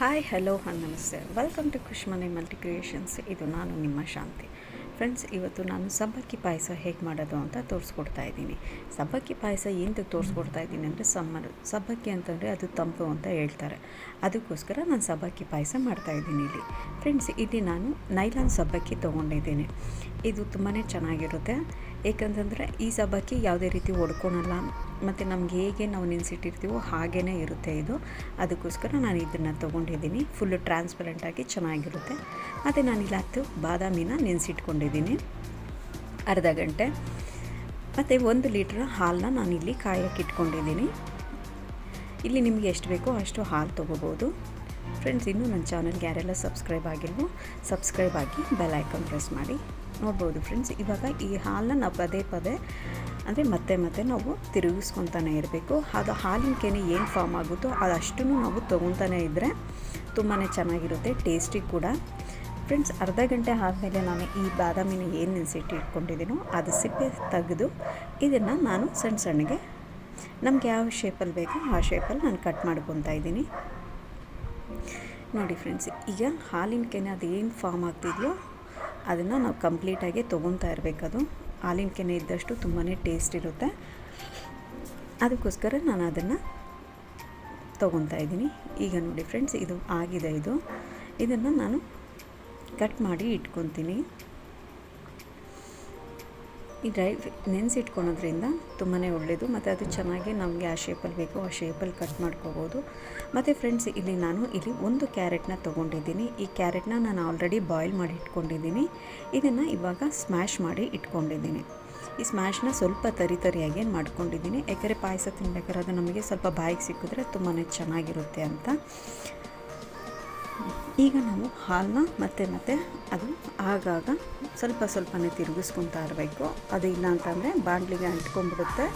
Hi, hello ಹಾಂ ನಮಸ್ತೆ. Welcome to Krishnamane multi creations ಇದು ನಾನು ನಿಮ್ಮ ಶಾಂತಿ. ಫ್ರೆಂಡ್ಸ್ ಇವತ್ತು ನಾನು ಸಬ್ಬಕ್ಕಿ ಪಾಯಸ ಹೇಗೆ ಮಾಡೋದು ಅಂತ ತೋರಿಸ್ಕೊಡ್ತಾ ಇದ್ದೀನಿ. ಸಬ್ಬಕ್ಕಿ ಪಾಯಸ ಏನಕ್ಕೆ ತೋರಿಸ್ಕೊಡ್ತಾ ಇದ್ದೀನಿ ಅಂದರೆ ಸಮ್ಮರ್, ಸಬ್ಬಕ್ಕಿ ಅಂತಂದರೆ ಅದು ತಂಪು ಅಂತ ಹೇಳ್ತಾರೆ. ಅದಕ್ಕೋಸ್ಕರ ನಾನು ಸಬ್ಬಕ್ಕಿ ಪಾಯಸ ಮಾಡ್ತಾಯಿದ್ದೀನಿ ಇಲ್ಲಿ. ಫ್ರೆಂಡ್ಸ್ ಇಲ್ಲಿ ನಾನು ನೈಲಾನ್ ಸಬ್ಬಕ್ಕಿ ತೊಗೊಂಡಿದ್ದೀನಿ. ಇದು ತುಂಬಾ ಚೆನ್ನಾಗಿರುತ್ತೆ. ಏಕೆಂತಂದರೆ ಈ ಸಬ್ಬಕ್ಕಿ ಯಾವುದೇ ರೀತಿ ಒಡ್ಕೊಳಲ್ಲ. ಮತ್ತು ನಮ್ಗೆ ಹೇಗೆ ನಾವು ನೆನೆಸಿಟ್ಟಿರ್ತೀವೋ ಹಾಗೇ ಇರುತ್ತೆ ಇದು. ಅದಕ್ಕೋಸ್ಕರ ನಾನು ಇದನ್ನು ತೊಗೊಂಡಿದ್ದೀನಿ. ಫುಲ್ಲು ಟ್ರಾನ್ಸ್ಪರೆಂಟಾಗಿ ಚೆನ್ನಾಗಿರುತ್ತೆ. ಮತ್ತು ನಾನಿಲ್ಲಿ ಹತ್ತು ಬಾದಾಮಿನ ನೆನೆಸಿಟ್ಕೊಂಡಿದ್ದೀನಿ. ಅರ್ಧ ಗಂಟೆ. ಮತ್ತು ಒಂದು ಲೀಟ್ರ್ ಹಾಲನ್ನ ನಾನಿಲ್ಲಿ ಕಾಯಕ್ಕೆ ಇಟ್ಕೊಂಡಿದ್ದೀನಿ. ಇಲ್ಲಿ ನಿಮಗೆ ಎಷ್ಟು ಬೇಕೋ ಅಷ್ಟು ಹಾಲು ತೊಗೋಬೋದು. ಫ್ರೆಂಡ್ಸ್ ಇನ್ನೂ ನನ್ನ ಚಾನಲ್ಗೆ ಯಾರೆಲ್ಲ ಸಬ್ಸ್ಕ್ರೈಬ್ ಆಗಿಲ್ವೋ ಸಬ್ಸ್ಕ್ರೈಬ್ ಆಗಿ ಬೆಲ್ ಐಕಾನ್ ಪ್ರೆಸ್ ಮಾಡಿ. ನೋಡ್ಬೋದು ಫ್ರೆಂಡ್ಸ್ ಇವಾಗ ಈ ಹಾಲನ್ನ ನಾವು ಪದೇ ಪದೇ ಅಂದರೆ ಮತ್ತೆ ಮತ್ತೆ ನಾವು ತಿರುಗಿಸ್ಕೊತಾನೆ ಇರಬೇಕು. ಅದು ಹಾಲಿನ ಕೆನೆ ಏನು ಫಾರ್ಮ್ ಆಗುತ್ತೋ ಅದಷ್ಟು ನಾವು ತೊಗೊತಾನೆ ಇದ್ದರೆ ತುಂಬಾ ಚೆನ್ನಾಗಿರುತ್ತೆ ಟೇಸ್ಟಿ ಕೂಡ. ಫ್ರೆಂಡ್ಸ್ ಅರ್ಧ ಗಂಟೆ ಆದಮೇಲೆ ನಾನು ಈ ಬಾದಾಮಿನ ಏನು ನೆನೆಸಿಟ್ಟು ಇಟ್ಕೊಂಡಿದ್ದೀನೋ ಅದು ಸಿಪ್ಪೆ ತೆಗೆದು ಇದನ್ನು ನಾನು ಸಣ್ಣ ಸಣ್ಣಗೆ ನಮ್ಗೆ ಯಾವ ಶೇಪಲ್ಲಿ ಬೇಕೋ ಆ ಶೇಪಲ್ಲಿ ನಾನು ಕಟ್ ಮಾಡ್ಕೊತಾ ಇದ್ದೀನಿ. ನೋಡಿ ಫ್ರೆಂಡ್ಸ್ ಈಗ ಹಾಲಿನ ಕೆನೆ ಅದು ಏನು ಫಾರ್ಮ್ ಆಗ್ತಿದೆಯೋ ಅದನ್ನು ನಾವು ಕಂಪ್ಲೀಟಾಗಿ ತೊಗೊತಾ ಇರಬೇಕದು. ಹಾಲಿನ ಕೆನೆ ಇದ್ದಷ್ಟು ತುಂಬಾ ಟೇಸ್ಟ್ ಇರುತ್ತೆ. ಅದಕ್ಕೋಸ್ಕರ ನಾನು ಅದನ್ನು ತೊಗೊತಾ ಇದ್ದೀನಿ. ಈಗ ನೋಡಿ ಫ್ರೆಂಡ್ಸ್ ಇದು ಆಗಿದೆ ಇದು. ಇದನ್ನು ನಾನು ಕಟ್ ಮಾಡಿ ಇಟ್ಕೊತೀನಿ ಈ ಡ್ರೈ ನೆನೆಸಿಟ್ಕೊಳೋದ್ರಿಂದ ತುಂಬಾ ಒಳ್ಳೆಯದು ಮತ್ತು ಅದು ಚೆನ್ನಾಗಿ ನಮಗೆ ಆ ಶೇಪಲ್ಲಿ ಬೇಕೋ, ಆ ಶೇಪಲ್ಲಿ ಕಟ್ ಮಾಡ್ಕೋಬೋದು. ಮತ್ತು ಫ್ರೆಂಡ್ಸ್ ಇಲ್ಲಿ ನಾನು ಇಲ್ಲಿ ಒಂದು ಕ್ಯಾರೆಟ್ನ ತೊಗೊಂಡಿದ್ದೀನಿ. ಈ ಕ್ಯಾರೆಟ್ನ ನಾನು ಆಲ್ರೆಡಿ ಬಾಯ್ಲ್ ಮಾಡಿ ಇಟ್ಕೊಂಡಿದ್ದೀನಿ. ಇದನ್ನು ಇವಾಗ ಸ್ಮ್ಯಾಶ್ ಮಾಡಿ ಇಟ್ಕೊಂಡಿದ್ದೀನಿ. ಈ ಸ್ಮ್ಯಾಶ್ನ ಸ್ವಲ್ಪ ತರಿ ತರಿಯಾಗಿ ಮಾಡ್ಕೊಂಡಿದ್ದೀನಿ. ಯಾಕೆಂದರೆ ಪಾಯಸ ತಿನ್ಬೇಕಾದ್ರೆ ಅದು ನಮಗೆ ಸ್ವಲ್ಪ ಬಾಯಿಗೆ ಸಿಕ್ಕಿದ್ರೆ ತುಂಬಾ ಚೆನ್ನಾಗಿರುತ್ತೆ ಅಂತ. ಈಗ ನಾವು ಹಾಲನ್ನ ಮತ್ತೆ ಮತ್ತೆ ಅದು ಆಗಾಗ ಸ್ವಲ್ಪ ಸ್ವಲ್ಪನೇ ತಿರುಗಿಸ್ಕೊತಾ ಇರಬೇಕು. ಅದು ಇಲ್ಲ ಅಂತಂದರೆ ಬಾಣಲಿಗೆ ಅಂಟ್ಕೊಂಡ್ಬಿಡುತ್ತೆ.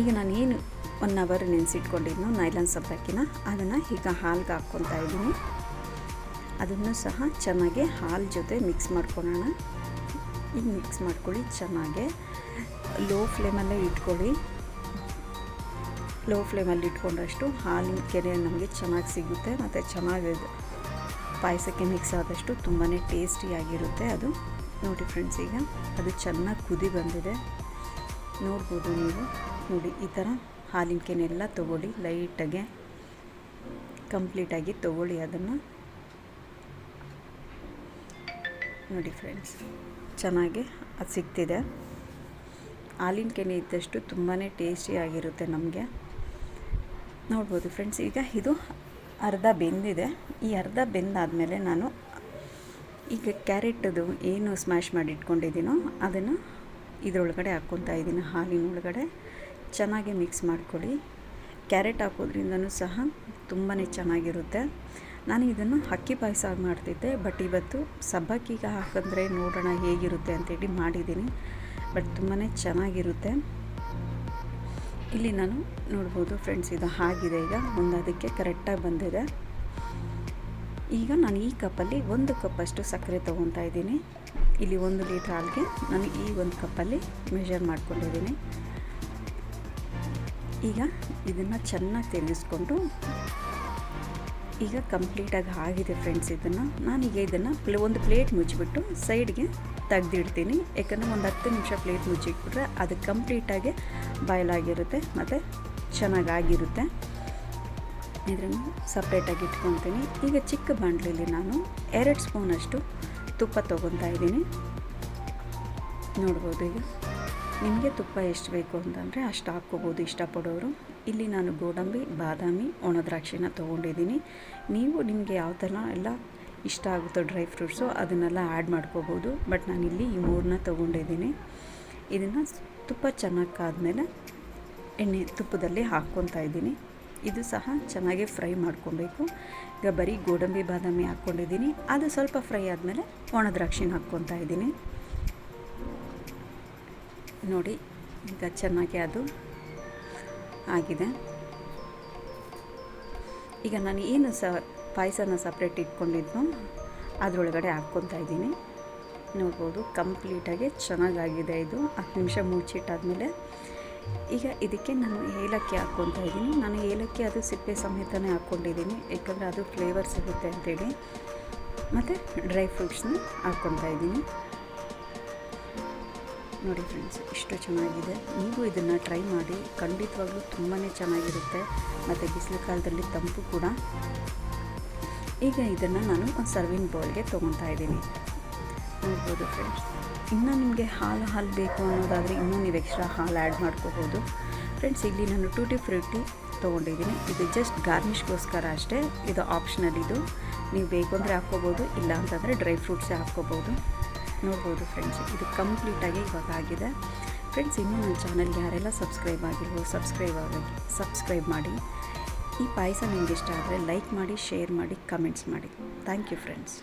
ಈಗ ನಾನು ಏನು ಒನ್ ಅವರ್ ನೆನೆಸಿಟ್ಕೊಂಡಿದ್ನೋ ನೈಲಾನ್ ಸಬ್ಬಕ್ಕಿನ ಅದನ್ನು ಈಗ ಹಾಲ್ಗೆ ಹಾಕ್ಕೊತಾ ಇದ್ದೀನಿ. ಅದನ್ನು ಸಹ ಚೆನ್ನಾಗಿ ಹಾಲು ಜೊತೆ ಮಿಕ್ಸ್ ಮಾಡ್ಕೊಳ್ಳೋಣ. ಈಗ ಮಿಕ್ಸ್ ಮಾಡ್ಕೊಳ್ಳಿ ಚೆನ್ನಾಗೆ. ಲೋ ಫ್ಲೇಮಲ್ಲೇ ಇಟ್ಕೊಳ್ಳಿ. ಲೋ ಫ್ಲೇಮಲ್ಲಿ ಇಟ್ಕೊಂಡಷ್ಟು ಹಾಲಿನ ಕೆನೆ ನಮಗೆ ಚೆನ್ನಾಗಿ ಸಿಗುತ್ತೆ ಮತ್ತು ಚೆನ್ನಾಗಿ ಪಾಯಸಕ್ಕೆ ಮಿಕ್ಸ್ ಆದಷ್ಟು ತುಂಬಾ ಟೇಸ್ಟಿಯಾಗಿರುತ್ತೆ ಅದು. ನೋಡಿ ಫ್ರೆಂಡ್ಸ್ ಈಗ ಅದು ಚೆನ್ನಾಗಿ ಕುದಿ ಬಂದಿದೆ. ನೋಡ್ಬೋದು ನೀವು. ನೋಡಿ, ಈ ಥರ ಹಾಲಿನ ಕೆನೆ ಎಲ್ಲ ತೊಗೊಳ್ಳಿ ಲೈಟಾಗೆ ಕಂಪ್ಲೀಟಾಗಿ ತೊಗೊಳ್ಳಿ ಅದನ್ನು. ನೋಡಿ ಫ್ರೆಂಡ್ಸ್ ಚೆನ್ನಾಗಿ ಅದು ಸಿಗ್ತಿದೆ. ಹಾಲಿನ ಕೆನೆ ಇದ್ದಷ್ಟು ತುಂಬಾ ಟೇಸ್ಟಿಯಾಗಿರುತ್ತೆ ನಮಗೆ. ನೋಡ್ಬೋದು ಫ್ರೆಂಡ್ಸ್, ಈಗ ಇದು ಅರ್ಧ ಬೆಂದಿದೆ. ಈ ಅರ್ಧ ಬೆಂದಾದಮೇಲೆ ನಾನು ಈಗ ಕ್ಯಾರೆಟದು ಏನು ಸ್ಮ್ಯಾಶ್ ಮಾಡಿ ಇಟ್ಕೊಂಡಿದ್ದೀನೋ ಅದನ್ನು ಇದರೊಳಗಡೆ ಹಾಕ್ಕೊತಾ ಇದ್ದೀನಿ. ಹಾಲಿನ ಒಳಗಡೆ ಚೆನ್ನಾಗಿ ಮಿಕ್ಸ್ ಮಾಡ್ಕೊಳ್ಳಿ. ಕ್ಯಾರೆಟ್ ಹಾಕೋದ್ರಿಂದನೂ ಸಹ ತುಂಬಾ ಚೆನ್ನಾಗಿರುತ್ತೆ. ನಾನು ಇದನ್ನು ಅಕ್ಕಿ ಪಾಯಸ ಮಾಡ್ತಿದ್ದೆ, ಬಟ್ ಇವತ್ತು ಸಬ್ಬಕ್ಕಿಗೆ ಹಾಕಿದ್ರೆ ನೋಡೋಣ ಹೇಗಿರುತ್ತೆ ಅಂತೇಳಿ ಮಾಡಿದ್ದೀನಿ. ಬಟ್ ತುಂಬಾ ಚೆನ್ನಾಗಿರುತ್ತೆ. ಇಲ್ಲಿ ನಾನು ನೋಡ್ಬೋದು ಫ್ರೆಂಡ್ಸ್ ಇದು ಆಗಿದೆ ಈಗ. ಒಂದು ಅದಕ್ಕೆ ಕರೆಕ್ಟಾಗಿ ಬಂದಿದೆ. ಈಗ ನಾನು ಈ ಕಪ್ಪಲ್ಲಿ ಒಂದು ಕಪ್ಪಷ್ಟು ಸಕ್ಕರೆ ತೊಗೊತಾ ಇದ್ದೀನಿ. ಇಲ್ಲಿ ಒಂದು ಲೀಟ್ರ್ ಹಾಲಿಗೆ ನಾನು ಈ ಒಂದು ಕಪ್ಪಲ್ಲಿ ಮೆಷರ್ ಮಾಡ್ಕೊಂಡಿದ್ದೀನಿ. ಈಗ ಇದನ್ನು ಚೆನ್ನಾಗಿ ತಿರುಗಿಸ್ಕೊಂಡು ಈಗ ಕಂಪ್ಲೀಟಾಗಿ ಆಗಿದೆ ಫ್ರೆಂಡ್ಸ್ ಇದನ್ನು. ನಾನೀಗ ಇದನ್ನು ಪ್ಲೇ ಒಂದು ಪ್ಲೇಟ್ ಮುಚ್ಚಿಬಿಟ್ಟು ಸೈಡ್ಗೆ ತೆಗೆದಿಡ್ತೀನಿ. ಯಾಕಂದರೆ ಒಂದು ಹತ್ತು ನಿಮಿಷ ಪ್ಲೇಟ್ ಮುಚ್ಚಿಟ್ಬಿಟ್ರೆ ಅದು ಕಂಪ್ಲೀಟಾಗಿ ಬಾಯ್ಲಾಗಿರುತ್ತೆ, ಮತ್ತು ಚೆನ್ನಾಗಾಗಿರುತ್ತೆ. ಇದನ್ನು ಸಪ್ರೇಟಾಗಿ ಇಟ್ಕೊತೀನಿ ಈಗ ಚಿಕ್ಕ ಬಾಣಲಿಲಿ ನಾನು ಎರಡು ಸ್ಪೂನಷ್ಟು ತುಪ್ಪ ತೊಗೊತಾ ಇದ್ದೀನಿ. ನೋಡ್ಬೋದು ಈಗ. ನಿಮಗೆ ತುಪ್ಪ ಎಷ್ಟು ಬೇಕು ಅಂತಂದರೆ ಅಷ್ಟು ಹಾಕ್ಕೋಬೋದು ಇಷ್ಟಪಡೋರು. ಇಲ್ಲಿ ನಾನು ಗೋಡಂಬಿ, ಬಾದಾಮಿ ಒಣದ್ರಾಕ್ಷಿನ ತೊಗೊಂಡಿದ್ದೀನಿ. ನೀವು ನಿಮಗೆ ಯಾವ ಥರ ಎಲ್ಲ ಇಷ್ಟ ಆಗುತ್ತೋ ಡ್ರೈ ಫ್ರೂಟ್ಸು ಅದನ್ನೆಲ್ಲ ಆ್ಯಡ್ ಮಾಡ್ಕೋಬೋದು. ಬಟ್ ನಾನಿಲ್ಲಿ ಈ ಮೂರನ್ನ ತೊಗೊಂಡಿದ್ದೀನಿ. ಇದನ್ನು ತುಪ್ಪ ಚೆನ್ನಾಗಿ ಕಾದ್ಮೇಲೆ ಎಣ್ಣೆ ತುಪ್ಪದಲ್ಲಿ ಹಾಕ್ಕೊತಾ ಇದ್ದೀನಿ. ಇದು ಸಹ ಚೆನ್ನಾಗಿ ಫ್ರೈ ಮಾಡ್ಕೊಬೇಕು. ಈಗ ಬರೀ ಗೋಡಂಬಿ, ಬಾದಾಮಿ ಹಾಕ್ಕೊಂಡಿದ್ದೀನಿ. ಅದು ಸ್ವಲ್ಪ ಫ್ರೈ ಆದಮೇಲೆ ಒಣದ್ರಾಕ್ಷಿನ ಹಾಕ್ಕೊತಾ ಇದ್ದೀನಿ. ನೋಡಿ, ಈಗ ಚೆನ್ನಾಗಿ ಅದು ಆಗಿದೆ. ಈಗ ನಾನು ಏನು ಸ, ಪಾಯಸನ ಸಪ್ರೇಟ್ ಇಟ್ಕೊಂಡಿದ್ನೋ ಅದರೊಳಗಡೆ ಹಾಕ್ಕೊತಾ ಇದ್ದೀನಿ. ನೋಡ್ಬೋದು ಕಂಪ್ಲೀಟಾಗಿ ಚೆನ್ನಾಗಾಗಿದೆ ಇದು. ಹತ್ತು ನಿಮಿಷ ಮುಚ್ಚಿಟ್ಟಾದಮೇಲೆ ಈಗ ಇದಕ್ಕೆ ನಾನು ಏಲಕ್ಕಿ ಹಾಕ್ಕೊತಾ ಇದ್ದೀನಿ. ನಾನು ಏಲಕ್ಕಿ ಅದು ಸಿಪ್ಪೆ ಸಮೇತನೇ ಹಾಕ್ಕೊಂಡಿದ್ದೀನಿ. ಯಾಕಂದರೆ ಅದು ಫ್ಲೇವರ್ ಸಿಗುತ್ತೆ ಅಂತೇಳಿ. ಮತ್ತು ಡ್ರೈ ಫ್ರೂಟ್ಸ್ನ ಹಾಕ್ಕೊತಾ ಇದ್ದೀನಿ. ನೋಡಿ ಫ್ರೆಂಡ್ಸ್ ಇಷ್ಟು ಚೆನ್ನಾಗಿದೆ. ನೀವು ಇದನ್ನು ಟ್ರೈ ಮಾಡಿ, ಖಂಡಿತವಾಗ್ಲೂ ತುಂಬಾ ಚೆನ್ನಾಗಿರುತ್ತೆ. ಮತ್ತು ಬಿಸಿಲು ಕಾಲದಲ್ಲಿ ತಂಪು ಕೂಡ. ಈಗ ಇದನ್ನು ನಾನು ಸರ್ವಿಂಗ್ ಬೌಲ್ಗೆ ತೊಗೊತಾ ಇದ್ದೀನಿ. ನೋಡ್ಬೋದು ಫ್ರೆಂಡ್ಸ್ ಇನ್ನೂ ನಿಮಗೆ ಹಾಲು ಹಾಲು ಬೇಕು ಅನ್ನೋದಾದರೆ ಇನ್ನೂ ನೀವು ಎಕ್ಸ್ಟ್ರಾ ಹಾಲು ಆ್ಯಡ್ ಮಾಡ್ಕೋಬೋದು. ಫ್ರೆಂಡ್ಸ್ ಇಲ್ಲಿ ನಾನು ಟೂಟಿ ಫ್ರೂಟಿ ತೊಗೊಂಡಿದ್ದೀನಿ. ಇದು ಜಸ್ಟ್ ಗಾರ್ನಿಷ್ಗೋಸ್ಕರ ಅಷ್ಟೇ. ಇದು ಆಪ್ಷನಲ್ ಇದು. ನೀವು ಬೇಕು ಅಂದರೆ ಹಾಕ್ಕೋಬೋದು, ಇಲ್ಲ ಅಂತಂದರೆ ಡ್ರೈ ಫ್ರೂಟ್ಸೇ ಹಾಕ್ಕೋಬೋದು. ನೋಡ್ಬೋದು ಫ್ರೆಂಡ್ಸ್ ಇದು ಕಂಪ್ಲೀಟಾಗಿ ಇವಾಗ ಆಗಿದೆ. ಫ್ರೆಂಡ್ಸ್ ಇನ್ನೂ ನನ್ನ ಚಾನಲ್ಗೆ ಯಾರೆಲ್ಲ ಸಬ್ಸ್ಕ್ರೈಬ್ ಆಗಿಲ್ವೋ ಸಬ್ಸ್ಕ್ರೈಬ್ ಆಗಿ ಸಬ್ಸ್ಕ್ರೈಬ್ ಮಾಡಿ. ಈ ಪಾಯಸ ನಿಮ್ಗೆ ಇಷ್ಟ ಆದರೆ ಲೈಕ್ ಮಾಡಿ ಶೇರ್ ಮಾಡಿ ಕಮೆಂಟ್ಸ್ ಮಾಡಿ. Thank you friends